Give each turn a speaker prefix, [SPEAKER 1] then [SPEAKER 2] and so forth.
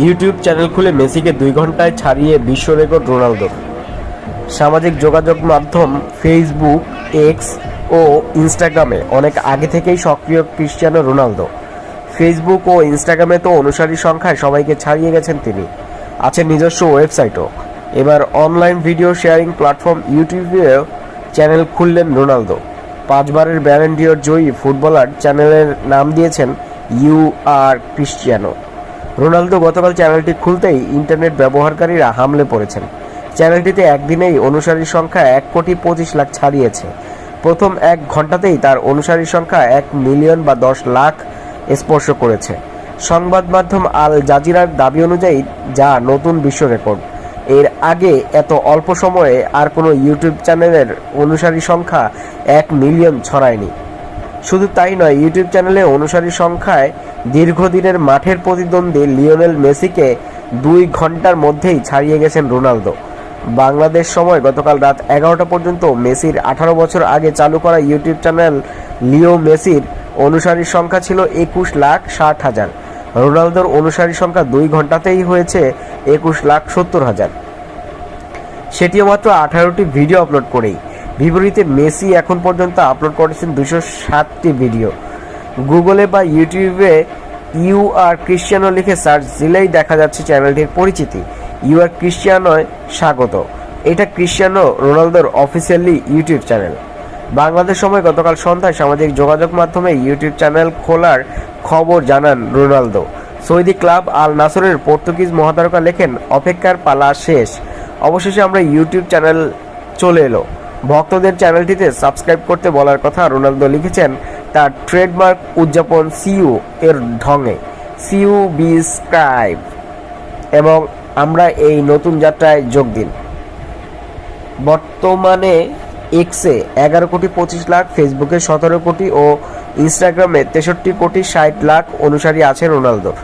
[SPEAKER 1] YouTube channel খুলে মেসিকে দুই ঘন্টায় ছাড়িয়ে বিশ্ব রেকর্ড রোনালদো। সামাজিক যোগাযোগ মাধ্যম ফেসবুক এক্স ও ইনস্টাগ্রামে অনেক আগে থেকেই সক্রিয় ক্রিশ্চিয়ানো রোনালদো। ফেসবুক ও ইনস্টাগ্রামে তো অনুসারী সংখ্যায় সবাইকে ছাড়িয়ে গেছেন তিনি। আছে নিজস্ব ওয়েবসাইটও। এবার অনলাইন ভিডিও শেয়ারিং প্ল্যাটফর্ম ইউটিউবেও চ্যানেল খুললেন রোনালদো। পাঁচবারের ব্যালেন্ডিয়র জয়ী ফুটবলার চ্যানেলের নাম দিয়েছেন ইউ আর ক্রিশ্চিয়ানো। রোনালদো গতকাল চ্যানেলটি খুলতেই ইন্টারনেট ব্যবহারকারীরা হামলে পড়েছেন। চ্যানেলটিতে একদিনেই অনুসারীর সংখ্যা এক কোটি পঁচিশ লাখ ছাড়িয়েছে। প্রথম এক ঘন্টাতেই তার অনুসারীর সংখ্যা এক মিলিয়ন বা দশ লাখ স্পর্শ করেছে। সংবাদ মাধ্যম আল জাজিরার দাবি অনুযায়ী, যা নতুন বিশ্ব রেকর্ড। এর আগে এত অল্প সময়ে আর কোনো ইউটিউব চ্যানেলের অনুসারী সংখ্যা এক মিলিয়ন ছড়ায়নি। শুধু তাই নয়, ইউটিউব চ্যানেলে অনুসারী সংখ্যায় দীর্ঘদিনের মাঠের প্রতিদ্বন্দ্বী লিওনেল মেসিকে দুই ঘণ্টার মধ্যেই ছাড়িয়ে গেছেন রোনালদো। বাংলাদেশ সময় গতকাল রাত এগারোটা পর্যন্ত মেসির আঠারো বছর আগে চালু করা ইউটিউব চ্যানেল লিও মেসির অনুসারীর সংখ্যা ছিল একুশ লাখ ষাট হাজার। রোনালদোর অনুসারী সংখ্যা দুই ঘন্টাতেই হয়েছে একুশ লাখ সত্তর হাজার। সেটিও মাত্র আঠারোটি ভিডিও আপলোড করেই। বিপরীতে মেসি এখন পর্যন্ত আপলোড করেছেন দুশো ষাটটি ভিডিও। গুগলে বা ইউটিউবে ইউ আর ক্রিশ্চিয়ানো লিখে সার্চ দিলেই দেখা যাচ্ছে চ্যানেলটির পরিচিতি। ইউ আর ক্রিশ্চিয়ানোয় স্বাগত। এটা ক্রিশ্চিয়ানো রোনালদোর অফিসিয়ালি ইউটিউব চ্যানেল। বাংলাদেশ সময় গতকাল সন্ধ্যায় সামাজিক যোগাযোগ মাধ্যমে ইউটিউব চ্যানেল খোলার খবর জানান রোনালদো। সৌদি ক্লাব আল নাসরের পর্তুগিজ মহাতারকা লেখেন, অপেক্ষার পালা শেষ। অবশেষে আমরা ইউটিউব চ্যানেল চলে এলো। ভক্তদের চ্যানেলটিতে সাবস্ক্রাইব করতে বলার কথা রোনালদো লিখেছেন তার ট্রেডমার্ক উদযাপন সিইউ এর ঢঙে, সিইউ বিস্ক্রাইব এবং আমরা এই নতুন যাত্রায় যোগ দিন। বর্তমানে এক্সে এগারো কোটি পঁচিশ লাখ, ফেসবুকে সতেরো কোটি ও ইনস্টাগ্রামে তেষট্টি কোটি ষাট লাখ অনুসারী আছে রোনালদোর।